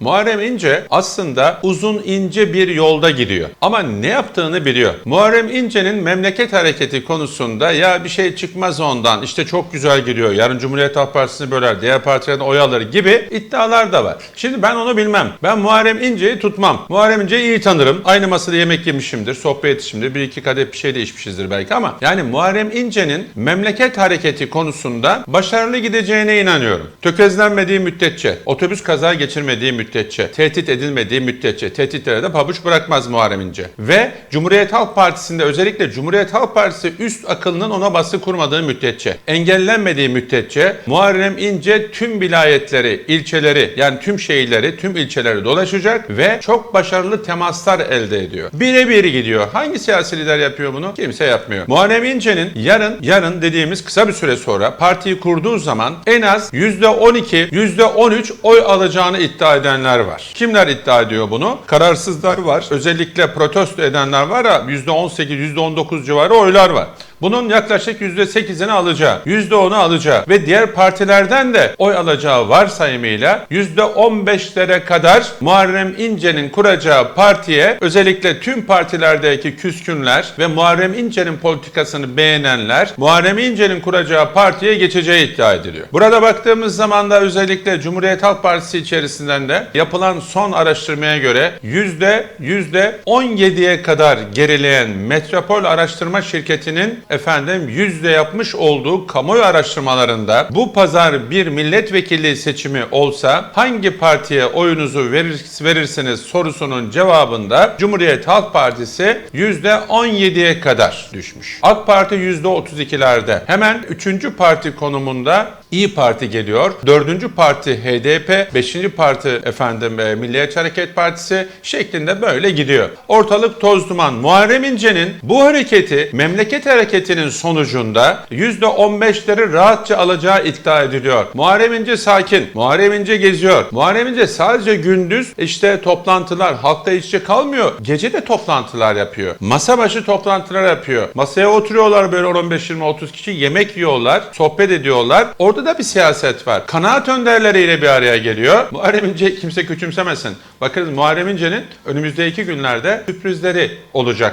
Muharrem İnce aslında uzun ince bir yolda gidiyor. Ama ne yaptığını biliyor. Muharrem İnce'nin memleket hareketi konusunda ya bir şey çıkmaz ondan işte çok güzel gidiyor. Yarın Cumhuriyet Halk Partisi'ni böler, diğer partilerden oy alır gibi iddialar da var. Şimdi ben onu bilmem. Ben Muharrem İnce'yi tutmam. Muharrem İnce'yi iyi tanırım. Aynı masada yemek yemişimdir, sohbet etmişimdir. Bir iki kadeh bir şey de içmişizdir belki ama yani Muharrem İnce'nin memleket hareketi konusunda başarılı gideceğine inanıyorum. Tökezlenmediği müddetçe, otobüs kaza geçirmediği müddetçe, tehdit edilmediği müddetçe, tehditlere de pabuç bırakmaz Muharrem İnce. Ve Cumhuriyet Halk Partisi'nde özellikle Cumhuriyet Halk Partisi üst akılının ona baskı kurmadığı müddetçe, engellenmediği müddetçe Muharrem İnce tüm vilayetleri, ilçeleri yani tüm şehirleri, tüm ilçeleri dolaşacak ve çok başarılı temaslar elde ediyor. Birebir gidiyor. Hangi siyasi lider yapıyor bunu? Kimse yapmıyor. Muharrem İnce'nin yarın, yarın dediğimiz kısa bir süre sonra partiyi kurduğu zaman en az %12, %13 oy alacağını iddia edenler var. Kimler iddia ediyor bunu? Kararsızlar var. Özellikle protesto edenler var ya %18, %19 civarı oylar var. Bunun yaklaşık %8'ini alacağı, %10'u alacağı ve diğer partilerden de oy alacağı varsayımıyla %15'lere kadar Muharrem İnce'nin kuracağı partiye özellikle tüm partilerdeki küskünler ve Muharrem İnce'nin politikasını beğenenler Muharrem İnce'nin kuracağı partiye geçeceği iddia ediliyor. Burada baktığımız zaman da özellikle Cumhuriyet Halk Partisi içerisinden de yapılan son araştırmaya göre yüzde yüzde 17'ye kadar gerileyen Metropol Araştırma Şirketi'nin efendim yüzde yapmış olduğu kamuoyu araştırmalarında bu pazar bir milletvekili seçimi olsa hangi partiye oyunuzu verir, verirsiniz sorusunun cevabında Cumhuriyet Halk Partisi yüzde 17'ye kadar düşmüş. AK Parti yüzde 32'lerde. Hemen üçüncü parti konumunda İyi Parti geliyor. Dördüncü parti HDP, beşinci parti efendim e, Milliyetçi Hareket Partisi şeklinde böyle gidiyor. Ortalık toz duman. Muharrem İnce'nin bu hareketi memleket hareketinin sonucunda %15'leri rahatça alacağı iddia ediliyor. Muharrem İnce sakin. Muharrem İnce geziyor. Muharrem İnce sadece gündüz işte toplantılar halkta içe kalmıyor. Gece de toplantılar yapıyor. Masa başı toplantılar yapıyor. Masaya oturuyorlar böyle 15-20-30 kişi yemek yiyorlar, sohbet ediyorlar. Orada da bir siyaset var. Kanaat önderleriyle bir araya geliyor. Muharrem İnce kimse küçümsemesin. Bakın Muharrem İnce'nin önümüzdeki günlerde sürprizleri olacak.